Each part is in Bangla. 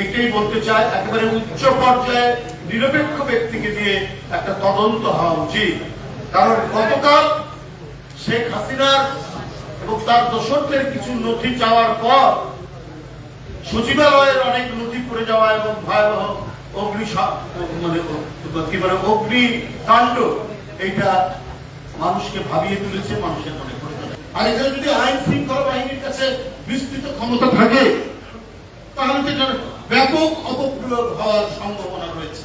এটাই বলতে চাই একেবারে উচ্চ পর্যায়ে নিরপেক্ষ ব্যক্তিকে দিয়ে একটা তদন্ত হওয়া উচিত। কারণ গতকাল শেখ হাসিনার এবং তার দোসরদের কিছু নথি চাওয়ার পর সচিবালয়ের অনেক নথি পড়ে যাওয়া এবং ভয়াবহ অগ্নি মানে কি বলে, অগ্নি কাণ্ড এটা মানুষকে ভাবিয়ে তুলেছে, মানুষের মনে করে আর এখানে যদি আইন শৃঙ্খলা বাহিনীর কাছে বিস্তৃত ক্ষমতা থাকে, তাহলে তো ব্যাপক অপপ্রয়োগ হওয়ার সম্ভাবনা রয়েছে।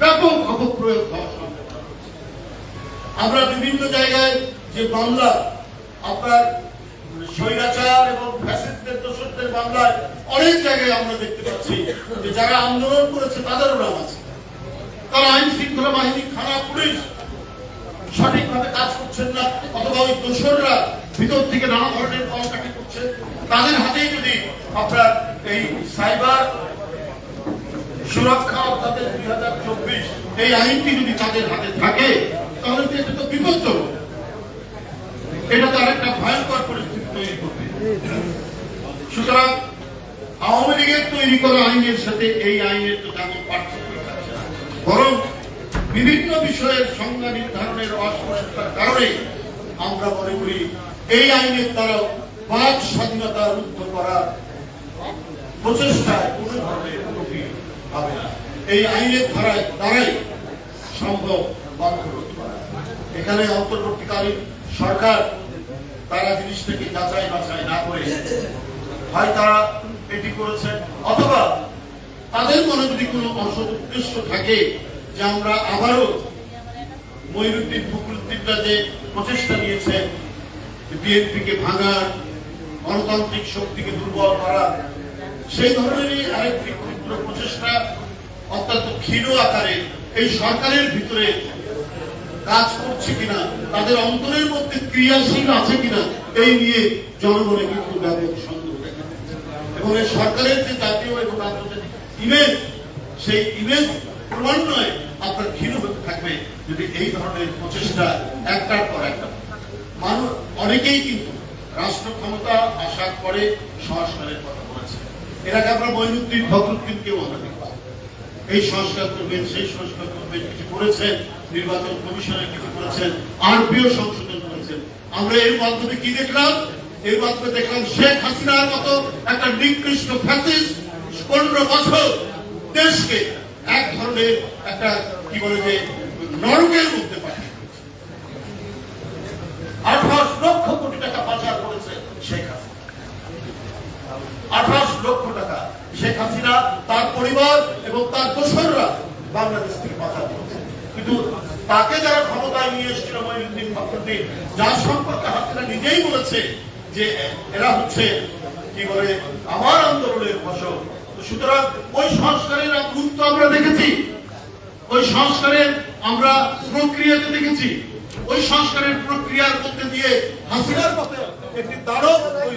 ব্যাপক অপপ্রয়োগ হওয়ার সম্ভাবনা রয়েছে। আমরা বিভিন্ন জায়গায় যে মামলা, আপনার স্বৈরাচার এবং ফ্যাসিস্টদের, দোষরদের মামলায় অনেক জায়গায় আমরা দেখতে পাচ্ছি যে যারা আন্দোলন করেছে, তাদেরও নাম আছে। তারা আইন শৃঙ্খলা বাহিনী, থানা, পুলিশ সঠিকভাবে কাজ করছেন না, অথবা ওই দোসররা ভিতর থেকে নানা ধরনের কলকাটি করছে তাদের হাতেই যদি আপনার এই সাইবার সুরক্ষা অর্থাৎ দুই হাজার চব্বিশ এই আইনটি যদি তাদের হাতে থাকে, তাহলে তো এটা তো বিপজ্জনক এটা তো আরেকটা ভয়ঙ্কর পরিস্থিতি তৈরি করবে সুতরাং আওয়ামী লীগের তৈরি করা আইনের সাথে এই আইনের তো তেমন পার্থক্য। বরং বিভিন্ন বিষয়ের সংজ্ঞা নির্ধারণের অস্পষ্টতার কারণে আমরা মনে করি এই আইনের দ্বারা বাক স্বাধীনতা রুদ্ধ করার প্রচেষ্টায় কোনো ধরনের উন্নতি হবে না এই আইনের ধারায় দ্বারাই সম্ভব করতে এখানে অন্তর্বর্তীকালীন সরকার তারা জিনিসটাকে যাচাই বাছাই না করে হয় তারা এটি করেছে অথবা তাদের মনে যদি কোনো অসৎ উদ্দেশ্য থাকে যে আমরা আবারও ময়ূরুদ্দিন ফখরুদ্দিনরা যে প্রচেষ্টা নিয়েছে বিএনপিকে ভাঙার, গণতান্ত্রিক শক্তিকে দুর্বল করার সেই ধরনেরই আরেকটি ক্ষুদ্র প্রচেষ্টা অত্যন্ত ক্ষীণ আকারে এই সরকারের ভিতরে কাজ করছে কিনা, তাদের অন্তরের মধ্যে ক্রিয়াশীল আছে কিনা, এই নিয়ে জনগণে কিন্তু ব্যাপক সন্দেহ এবং এই সরকারের যে জাতীয় এবং আন্তর্জাতিক ইমেজ, সেই ইমেজ ক্রমান্বয়ে আপনার ক্ষীণ হতে থাকবে যদি এই ধরনের প্রচেষ্টা একটার পর একটা মানুষ অনেকেই কিন্তু রাষ্ট্র ক্ষমতা আশা করে সংস্কারের কথা আগে আমরা মইনুদ্দিন ফখরুদ্দিনকেও আমরা দেখলাম এই সংস্কার করবেন, সেই সংস্কার করবেন, কিছু করেছেন, নির্বাচন কমিশনে কিছু করেছেন, আরপিও সংশোধন করেছেন। আমরা এর মাধ্যমে কি দেখলাম? এর মাধ্যমে দেখলাম শেখ হাসিনার মতো একটা নিকৃষ্ট ফ্যাসিস্ট পনেরো বছর দেশকে এক ধরনের একটা, কি বলে যে, নরকের মধ্যে পাঠিয়ে আঠাশ লক্ষ কোটি টাকা পাচার করেছে শেখ হাসিনা আঠাশ লক্ষ টাকা। শেখ হাসিনা, তার পরিবার এবং তার দোসররা বাংলাদেশ থেকে পাচার করেছে। কিন্তু তাকে যারা ক্ষমতায় নিয়ে এসেছিল মহিউদ্দিন ফখরুদ্দিন যার সম্পর্কে হাসিনা নিজেই বলেছে যে এরা হচ্ছে, কি বলে, আমার আন্দোলনের ফসল। সুতরাং ওই সংস্কারের গুরুত্ব আমরা দেখেছি। ওই সংস্কারের আমরা প্রক্রিয়াতে দেখেছি। ওই সংস্কারের প্রক্রিয়ার মধ্যে দিয়ে হাসিনার পথে একটি দানব তৈরি।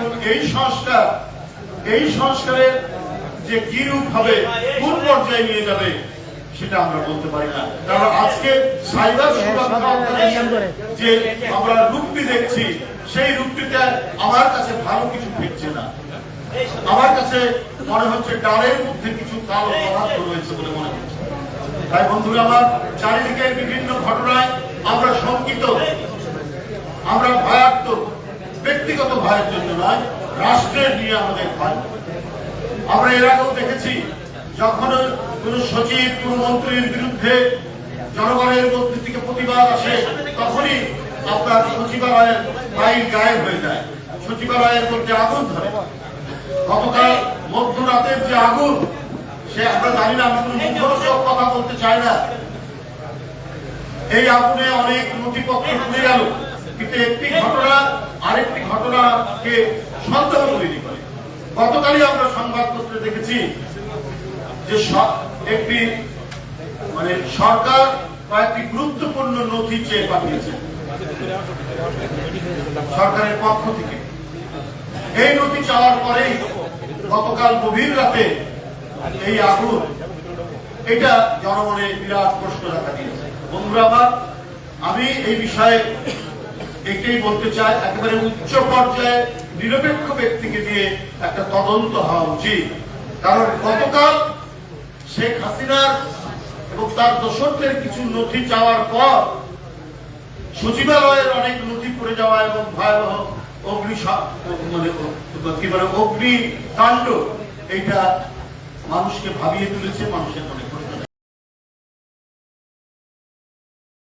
এখন এই সংস্কার, এই সংস্কারের যে কি রূপ হবে কোন পর্যায়ে নিয়ে যাবে, সেটা আমরা বলতে পারি না। কারণ আজকে সাইবার সুরক্ষা যে আমরা রূপটি দেখছি, সেই রূপটিতে আমার কাছে ভালো কিছু ফিরছে না। আমার কাছে মনে হচ্ছে ডালের মধ্যে কিছু কালো পদার্থ রয়েছে বলে মনে হচ্ছে। তাই বন্ধুরা, আমার চারিদিকের বিভিন্ন ঘটনায় আমরা শঙ্কিত, আমরা ভয়ার্ত। ব্যক্তিগত ভয়ের জন্য নয়, রাষ্ট্রের নিয়ে আমাদের ভয় আমরা এর আগেও দেখেছি, যখন কোন সচিব, কোন মন্ত্রীর বিরুদ্ধে জনগণের মধ্যে থেকে প্রতিবাদ আসে, তখনই আপনার সচিবালয়ের ফাইল গায়েব হয়ে যায়। সচিবালয়ের মধ্যে আগুন ধরে। গতকাল মধ্যরাতের যে আগুন, সে আমরা জানি না, আমি কোনো কথা বলতে চাই না। এই আগুনে অনেক নথিপত্র পুড়ে গেল। কিন্তু একটি ঘটনা আরেকটি ঘটনাকে সন্দেহ তৈরি করে। গতকালই আমরা সংবাদপত্রে দেখেছি যে একটি মানে সরকার কয়েকটি গুরুত্বপূর্ণ নথি চেয়ে পাঠিয়েছে সরকারের পক্ষ থেকে। এই নথি চাওয়ার পরেই গতকাল গভীর রাতে এই আগুন, এটা জনমনে বিরাট প্রশ্ন দেখা দিয়েছে। বন্ধুরা আমি এই বিষয়ে এটাই বলতে চাই একেবারে উচ্চ পর্যায়ে নিরপেক্ষ ব্যক্তিকে দিয়ে একটা তদন্ত হওয়া উচিত। কারণ গতকাল শেখ হাসিনার এবং তার দোসরদের কিছু নথি চাওয়ার পর সচিবালয়ের অনেক নথি পড়ে যাওয়া এবং ভয়াবহ অগ্নি মানে কি বলে অগ্নি কাণ্ড এটা মানুষকে ভাবিয়ে তুলেছে, মানুষের মনে